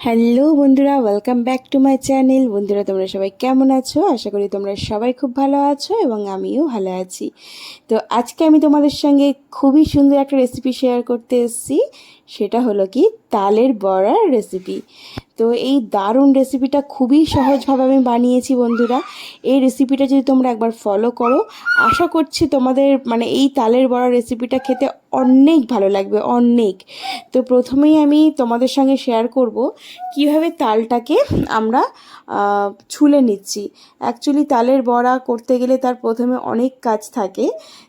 Hello বন্ধুরা welcome back to my channel বন্ধুরা, তোমরা সবাই কেমন আছো? আশা করি তোমরা সবাই খুব ভালো আছো এবং আমিও ভালো আছি। তো আজকে আমি তোমাদের সঙ্গে খুবই সুন্দর একটা রেসিপি শেয়ার করতে এসেছি। সেটা হলো কি, তালের বড়ার রেসিপি তো এই দারুণ রেসিপিটা খুবই সহজভাবে আমি বানিয়েছি, বন্ধুরা। এই রেসিপিটা যদি তোমরা একবার ফলো করো, আশা করছি তোমাদের মানে এই তালের বড়া রেসিপিটা খেতে অনেক ভালো লাগবে, অনেক। তো প্রথমেই আমি তোমাদের সঙ্গে শেয়ার করব কীভাবে তালটাকে আমরা ছুলে নিচ্ছি। অ্যাকচুয়ালি তালের বড়া করতে গেলে তার প্রথমে অনেক কাজ থাকে।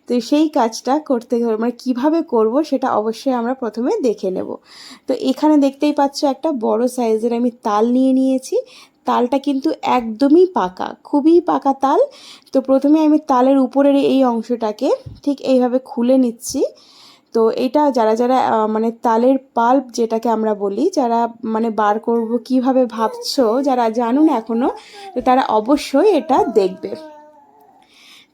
তো সেই কাজটা করতে মানে কীভাবে করব সেটা অবশ্যই আমরা প্রথমে দেখে নেব। তো এখানে দেখতেই পাচ্ছ একটা বড় সাইজের আমি তাল নিয়ে নিয়েছি। তালটা কিন্তু একদমই পাকা, খুবই পাকা তাল। তো প্রথমে আমি তালের উপরের এই অংশটাকে ঠিক এইভাবে খুলে নিচ্ছি। তো এটা যারা যারা মানে তালের পাল্প যেটাকে আমরা বলি, যারা মানে বার করব কীভাবে ভাবছ, যারা জানো না এখনও, তো তারা অবশ্যই এটা দেখবে।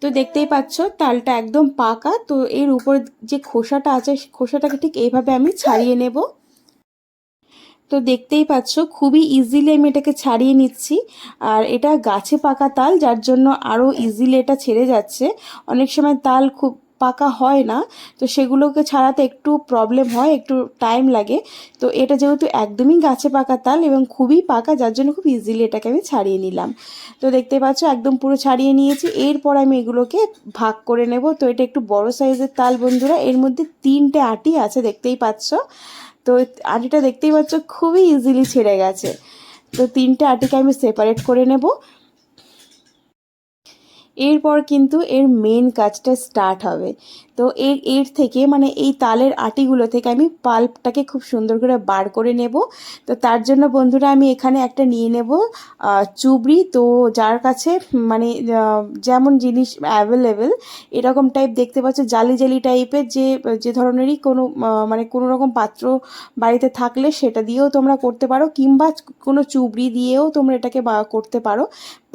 তো দেখতেই পাচ্ছ, তালটা একদম পাকা। তো এর উপর যে খোসাটা আছে খোসাটাকে ঠিক এইভাবে আমি ছাড়িয়ে নেব। তো দেখতেই পাচ্ছ, খুবই ইজিলি আমি এটাকে ছাড়িয়ে নিচ্ছি। আর এটা গাছে পাকা তাল, যার জন্য আরও ইজিলি এটা ছেড়ে যাচ্ছে। অনেক সময় তাল খুব পাকা হয় না, তো সেগুলোকে ছাড়াতে একটু প্রবলেম হয়, একটু টাইম লাগে। তো এটা যেহেতু একদমই গাছে পাকা তাল এবং খুবই পাকা, যার জন্য খুব ইজিলি এটাকে আমি ছাড়িয়ে নিলাম। তো দেখতে পাচ্ছ, একদম পুরো ছাড়িয়ে নিয়েছি। এরপর আমি এগুলোকে ভাগ করে নেব। তো এটা একটু বড় সাইজের তাল বন্ধুরা, এর মধ্যে তিনটে আটি আছে, দেখতেই পাচ্ছ। তো আটিটা দেখতেই পাচ্ছ, খুবই ইজিলি ছেড়ে গেছে। তো তিনটে আটিকে আমি সেপারেট করে নেব। এরপর কিন্তু এর মেন কাজটা স্টার্ট হবে। তো এর এর থেকে মানে এই তালের আটিগুলো থেকে আমি পাল্পটাকে খুব সুন্দর করে বার করে নেব। তো তার জন্য বন্ধুরা আমি এখানে একটা নিয়ে নেব চুবড়ি। তো যার কাছে মানে যেমন জিনিস অ্যাভেলেবেল এরকম টাইপ দেখতে পাচ্ছ, জালি জালি টাইপের যে যে ধরনেরই কোনো মানে কোনো রকম পাত্র বাড়িতে থাকলে সেটা দিয়েও তোমরা করতে পারো, কিংবা কোনো চুবড়ি দিয়েও তোমরা এটাকে করতে পারো।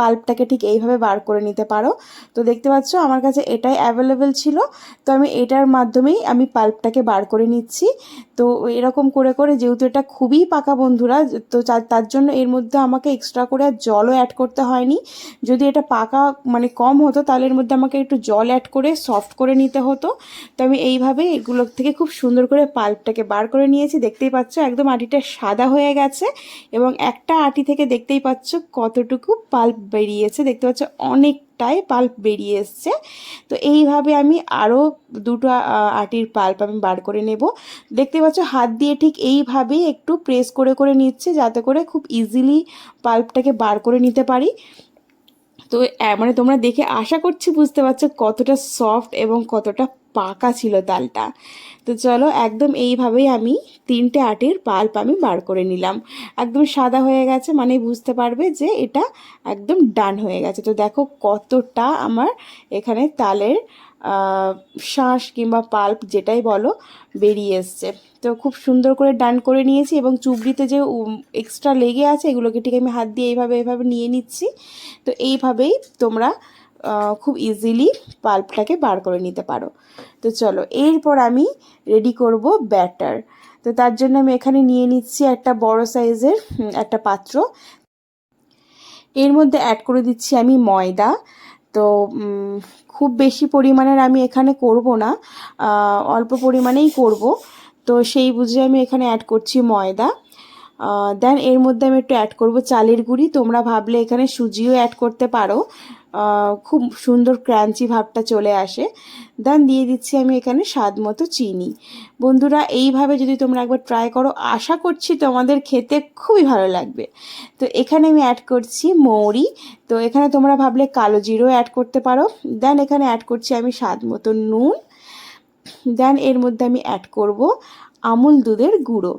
পাল্পটাকে ঠিক এইভাবে বার করে নিতে পারো। তো দেখতে পাচ্ছ আমার কাছে এটাই অ্যাভেলেবেল ছিল। তো আমি এটার মাধ্যমেই আমি পাল্পটাকে বার করে নিচ্ছি। তো এরকম করে করে যেহেতু এটা খুবই পাকা বন্ধুরা, তো তার- জন্য এর মধ্যে আমাকে এক্সট্রা করে আর জলও অ্যাড করতে হয়নি। যদি এটা পাকা মানে কম হতো তাহলে এর মধ্যে আমাকে একটু জল অ্যাড করে সফট করে নিতে হতো। তো আমি এইভাবে এগুলো থেকে খুব সুন্দর করে পাল্পটাকে বার করে নিয়েছি। দেখতেই পাচ্ছ একদম আটিটা সাদা হয়ে গেছে এবং একটা আটি থেকে দেখতেই পাচ্ছ কতটুকু পাল্প বেরিয়েছে, দেখতে পাচ্ছ অনেকটাই পাল্প বেরিয়ে এসছে। তো এইভাবে আমি আরও দুটো আটির পাল্প আমি বার করে নেব। দেখতে পাচ্ছ হাত দিয়ে ঠিক এইভাবেই একটু প্রেস করে করে নিচ্ছে যাতে করে খুব ইজিলি পাল্পটাকে বার করে নিতে পারি। তো মানে তোমরা দেখে আশা করছি বুঝতে পারছ কতটা সফট এবং কতটা পাকা ছিল তালটা। তো চলো একদম এইভাবেই আমি তিনটে আটির পাল্প আমি বার করে নিলাম। একদম সাদা হয়ে গেছে মানে বুঝতে পারবে যে এটা একদম ডান হয়ে গেছে। তো দেখো কতটা আমার এখানে তালের শাঁস কিংবা পাল্প যেটাই বলো বেরিয়ে এসছে। তো খুব সুন্দর করে ডান করে নিয়েছি এবং চুবড়িতে যে এক্সট্রা লেগে আছে এগুলোকে ঠিক আমি হাত দিয়ে এইভাবে এইভাবে নিয়ে নিচ্ছি। তো এইভাবেই তোমরা খুব ইজিলি পাল্পটাকে বার করে নিতে পারো। তো চলো, এরপর আমি রেডি করব ব্যাটার তো তার জন্য আমি এখানে নিয়ে নিচ্ছি একটা বড় সাইজের একটা পাত্র। এর মধ্যে অ্যাড করে দিচ্ছি আমি ময়দা। তো খুব বেশি পরিমাণের আমি এখানে করব না অল্প পরিমাণেই করব। তো সেই বুঝে আমি এখানে অ্যাড করছি ময়দা। দেন এর মধ্যে আমি একটু অ্যাড করব চালের গুঁড়ি। তোমরা ভাবলে এখানে সুজিও অ্যাড করতে পারো। খুব সুন্দর ক্রাঞ্চি ভাবটা চলে আসে। দেন দিয়ে দিচ্ছি আমি এখানে স্বাদ মতো চিনি। বন্ধুরা, এইভাবে যদি তোমরা একবার ট্রাই করো, আশা করছি তোমাদের খেতে খুবই ভালো লাগবে। তো এখানে আমি অ্যাড করছি মৌরি। তো এখানে তোমরা ভাবলে কালো জিরো অ্যাড করতে পারো। দেন এখানে অ্যাড করছি আমি স্বাদ মতো নুন। দেন এর মধ্যে আমি অ্যাড করব আমুল দুধের গুঁড়ো।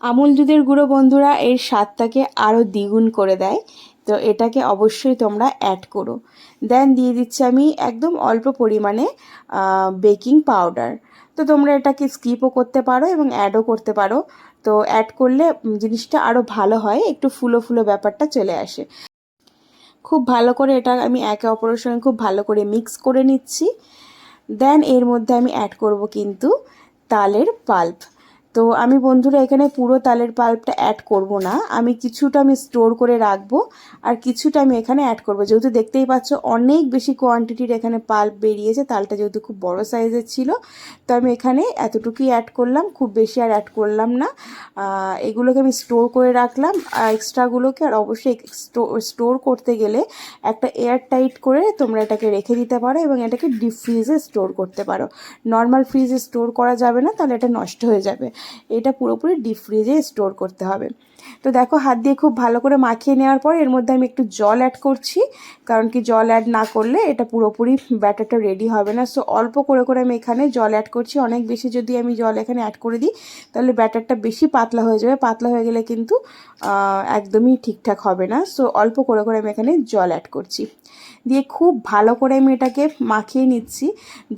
আমুল দুধের গুঁড়ো বন্ধুরা, এর স্বাদটাকে আরও দ্বিগুণ করে দেয়। তো এটাকে অবশ্যই তোমরা অ্যাড করো। দেন দিয়ে দিচ্ছি আমি একদম অল্প পরিমাণে বেকিং পাউডার তো তোমরা এটাকে স্কিপও করতে পারো এবং অ্যাডও করতে পারো। তো অ্যাড করলে জিনিসটা আরও ভালো হয়, একটু ফুলো ফুলো ব্যাপারটা চলে আসে। খুব ভালো করে এটা আমি একে অপরের সঙ্গে খুব ভালো করে মিক্স করে নিচ্ছি। দেন এর মধ্যে আমি অ্যাড করব কিন্তু তালের পাল্প তো আমি বন্ধুরা এখানে পুরো তালের পাল্পটা অ্যাড করব না। আমি কিছুটা আমি স্টোর করে রাখব আর কিছুটা আমি এখানে অ্যাড করব। যেহেতু দেখতেই পাচ্ছ অনেক বেশি কোয়ান্টিটির এখানে পাল্প বেরিয়েছে, তালটা যেহেতু খুব বড় সাইজের ছিল, তো আমি এখানে এতটুকুই অ্যাড করলাম, খুব বেশি আর অ্যাড করলাম না। এগুলোকে আমি স্টোর করে রাখলাম। এক্সট্রাগুলোকে আর অবশ্যই স্টোর করতে গেলে একটা এয়ার টাইট করে তোমরা এটাকে রেখে দিতে পারো এবং এটাকে ডিপ ফ্রিজে স্টোর করতে পারো। নর্মাল ফ্রিজে স্টোর করা যাবে না, তাহলে এটা নষ্ট হয়ে যাবে। এটা পুরোপুরি ডিপ ফ্রিজে স্টোর করতে হবে। তো দেখো, হাত দিয়ে খুব ভালো করে মাখিয়ে নেওয়ার পর এর মধ্যে আমি একটু জল অ্যাড করছি, কারণ কি জল অ্যাড না করলে এটা পুরোপুরি ব্যাটারটা রেডি হবে না। সো অল্প করে করে আমি এখানে জল অ্যাড করছি। অনেক বেশি যদি আমি জল এখানে অ্যাড করে দিই, তাহলে ব্যাটারটা বেশি পাতলা হয়ে যাবে। পাতলা হয়ে গেলে কিন্তু একদমই ঠিকঠাক হবে না। সো অল্প করে করে আমি এখানে জল অ্যাড করছি। দিয়ে খুব ভালো করে আমি এটাকে মাখিয়ে নিচ্ছি।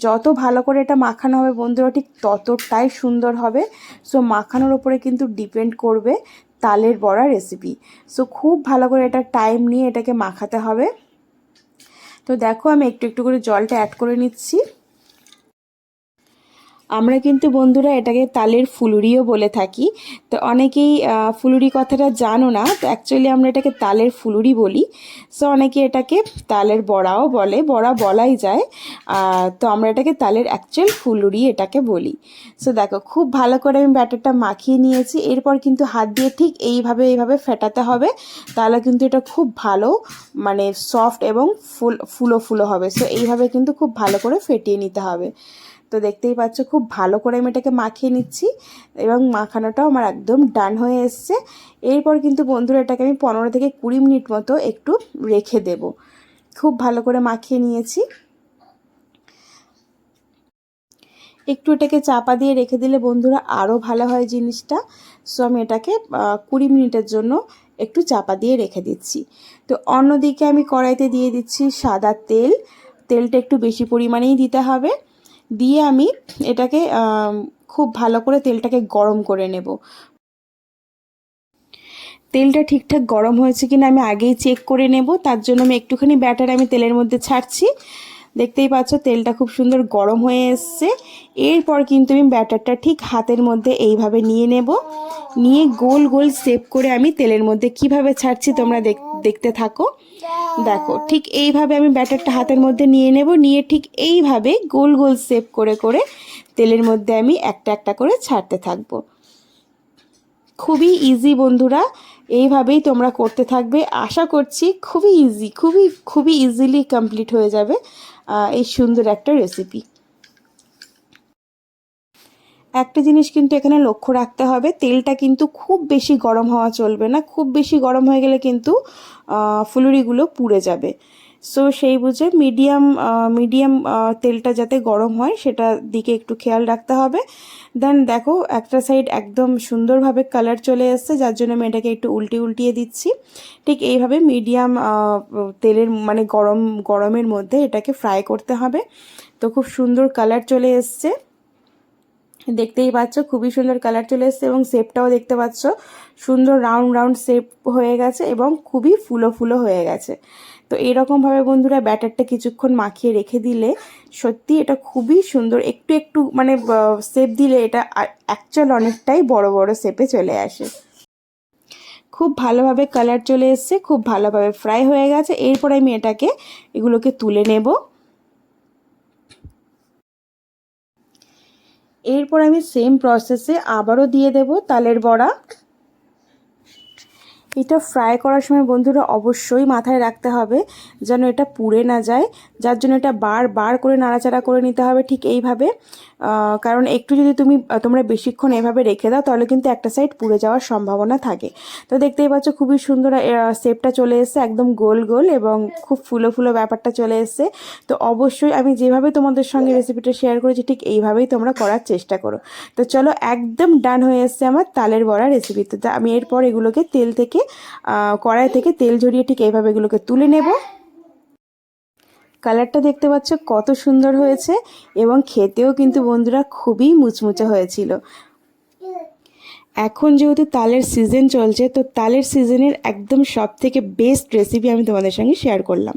যত ভালো করে এটা মাখানো হবে বন্ধুরা, ঠিক ততটাই সুন্দর হবে। সো মাখানোর ওপরে কিন্তু ডিপেন্ড করবে তালের বড়া রেসিপি সো খুব ভালো করে এটা টাইম নিয়ে এটাকে মাখাতে হবে। তো দেখো আমি একটু একটু করে জলটা অ্যাড করে নিচ্ছি। আমরা কিন্তু বন্ধুরা এটাকে তালের ফুলুরিও বলে থাকি। তো অনেকেই ফুলুরি কথাটা জানো না, তো অ্যাকচুয়ালি আমরা এটাকে তালের ফুলুরি বলি। সো অনেকে এটাকে তালের বড়াও বলে, বড়া বলাই যায়। তো আমরা এটাকে তালের অ্যাকচুয়াল ফুলুরি এটাকে বলি। সো দেখো, খুব ভালো করে আমি ব্যাটারটা মাখিয়ে নিয়েছি। এরপর কিন্তু হাত দিয়ে ঠিক এইভাবে এইভাবে ফেটাতে হবে। তাহলে কিন্তু এটা খুব ভালো মানে সফট এবং ফুল, ফুলো ফুলো হবে। সো এইভাবে কিন্তু খুব ভালো করে ফেটিয়ে নিতে হবে। তো দেখতেই পাচ্ছ, খুব ভালো করে আমি এটাকে মাখিয়ে নিচ্ছি এবং মাখানোটাও আমার একদম ডান হয়ে এসছে। এরপর কিন্তু বন্ধুরা এটাকে আমি পনেরো থেকে কুড়ি মিনিট মতো একটু রেখে দেব। খুব ভালো করে মাখিয়ে নিয়েছি। একটু এটাকে চাপা দিয়ে রেখে দিলে বন্ধুরা আরও ভালো হয় জিনিসটা। সো আমি এটাকে কুড়ি মিনিটের জন্য একটু চাপা দিয়ে রেখে দিচ্ছি। তো অন্যদিকে আমি কড়াইতে দিয়ে দিচ্ছি সাদা তেল। তেলটা একটু বেশি পরিমাণেই দিতে হবে। দিয়ে আমি এটাকে খুব ভালো করে তেলটাকে গরম করে নেব। তেলটা ঠিকঠাক গরম হয়েছে কিনা আমি আগেই চেক করে নেব। তার জন্য আমি একটুখানি ব্যাটার আমি তেলের মধ্যে ছাড়ছি। দেখতেই পাচ্ছ, তেলটা খুব সুন্দর গরম হয়ে এসছে। এরপর কিন্তু আমি ব্যাটারটা ঠিক হাতের মধ্যে এইভাবে নিয়ে নেব। নিয়ে গোল গোল সেপ করে আমি তেলের মধ্যে কীভাবে ছাড়ছি তোমরা দেখতে থাকো। দেখো, ঠিক এইভাবে আমি ব্যাটারটা হাতের মধ্যে নিয়ে নেব। নিয়ে ঠিক এইভাবে গোল গোল সেপ করে করে তেলের মধ্যে আমি একটা একটা করে ছাড়তে থাকব। খুবই ইজি বন্ধুরা, এইভাবেই তোমরা করতে থাকবে। আশা করছি খুবই ইজি খুবই খুবই ইজিলি কমপ্লিট হয়ে যাবে। এই সুন্দর একটা রেসিপি একটা জিনিস কিন্তু এখানে লক্ষ্য রাখতে হবে, তেলটা কিন্তু খুব বেশি গরম হওয়া চলবে না, খুব বেশি গরম হয়ে গেলে কিন্তু ফুলুরিগুলো পুড়ে যাবে। সো সেই বুঝে মিডিয়াম মিডিয়াম তেলটা যাতে গরম হয়, সেটা দিকে একটু খেয়াল রাখতে হবে। দেন দেখো, একটা সাইড একদম সুন্দরভাবে কালার চলে এসছে, যার জন্য আমি এটাকে একটু উল্টে উল্টিয়ে দিচ্ছি। ঠিক এইভাবে মিডিয়াম তেলের মানে গরম, গরমের মধ্যে এটাকে ফ্রাই করতে হবে। তো খুব সুন্দর কালার চলে এসছে। দেখতেই পাচ্ছ, খুবই সুন্দর কালার চলে এসছে এবং শেপটাও দেখতে পাচ্ছ। সুন্দর রাউন্ড রাউন্ড শেপ হয়ে গেছে এবং খুবই ফুলো ফুলো হয়ে গেছে। তো এরকমভাবে বন্ধুরা ব্যাটারটা কিছুক্ষণ মাখিয়ে রেখে দিলে সত্যি এটা খুবই সুন্দর। একটু একটু মানে শেপ দিলে এটা অ্যাকচুয়াল অনেকটাই বড় বড় শেপে চলে আসে। খুব ভালোভাবে কালার চলে এসছে, খুব ভালোভাবে ফ্রাই হয়ে গেছে। এরপর আমি এটাকে, এগুলোকে তুলে নেব। এরপর আমি সেম প্রসেসে আবারও দিয়ে দেব তালের বড়া। এটা ফ্রাই করার সময় বন্ধুরা অবশ্যই মাথায় রাখতে হবে যেন এটা পুড়ে না যায়। যার জন্য এটা বার বার করে নাড়াচাড়া করে নিতে হবে ঠিক এইভাবে। কারণ একটু যদি তুমি তোমরা বেশিক্ষণ এভাবে রেখে দাও তাহলে কিন্তু একটা সাইড পুড়ে যাওয়ার সম্ভাবনা থাকে। তো দেখতেই পাচ্ছ খুবই সুন্দর শেপটা চলে এসছে একদম গোল গোল এবং খুব ফুলো ফুলো ব্যাপারটা চলে এসছে। তো অবশ্যই আমি যেভাবে তোমাদের সঙ্গে রেসিপিটা শেয়ার করেছি ঠিক এইভাবেই তোমরা করার চেষ্টা করো। তো চলো একদম ডান হয়ে এসছে আমার তালের বড়া রেসিপি তো আমি এরপর এগুলোকে তেল থেকে কড়াই থেকে তেল ঝরিয়ে ঠিক এইভাবে এগুলোকে তুলে নেব। কালারটা দেখতে পাচ্ছ কত সুন্দর হয়েছে এবং খেতেও কিন্তু বন্ধুরা খুবই মুচমুচে হয়েছিল। এখন যেহেতু তালের সিজন চলছে, তো তালের সিজনের একদম সব থেকে বেস্ট রেসিপি আমি তোমাদের সঙ্গে শেয়ার করলাম।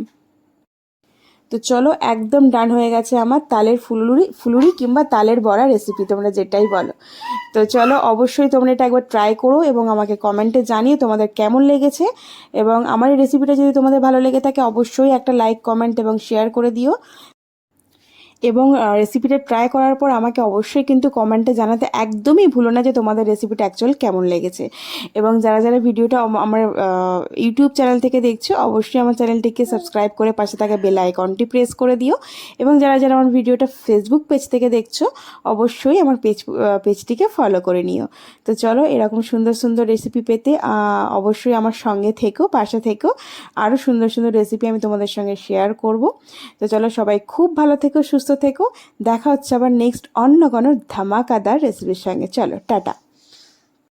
তো চলো একদম ডান হয়ে গেছে আমার তালের ফুলুরি ফুলুরি কিংবা তালের বড়া রেসিপি তোমরা যেটাই বলো। তো চলো অবশ্যই তোমরা এটা একবার ট্রাই করো এবং আমাকে কমেন্টে জানিয়ে তোমাদের কেমন লেগেছে। এবং আমার এই রেসিপিটা যদি তোমাদের ভালো লেগে থাকে, অবশ্যই একটা লাইক কমেন্ট এবং শেয়ার করে দিও। এবং রেসিপিটা ট্রাই করার পর আমাকে অবশ্যই কিন্তু কমেন্টে জানাতে একদমই ভুলো না যে তোমাদের রেসিপিটা অ্যাকচুয়াল কেমন লেগেছে। এবং যারা যারা ভিডিওটা আমার ইউটিউব চ্যানেল থেকে দেখছ, অবশ্যই আমার চ্যানেলটিকে সাবস্ক্রাইব করে পাশে থাকা বেল আইকনটি প্রেস করে দিও। এবং যারা যারা আমার ভিডিওটা ফেসবুক পেজ থেকে দেখছ, অবশ্যই আমার পেজ পেজটিকে ফলো করে নিও। তো চলো, এরকম সুন্দর সুন্দর রেসিপি পেতে অবশ্যই আমার সঙ্গে থেকো, পাশে থেকো। আরও সুন্দর সুন্দর রেসিপি আমি তোমাদের সঙ্গে শেয়ার করব। তো চলো, সবাই খুব ভালো থেকো সুস্থ থেকো। দেখা হচ্ছে আবার নেক্সট অন্য কোনো ধামাকাদার রেসিপির সঙ্গে। চলো টাটা।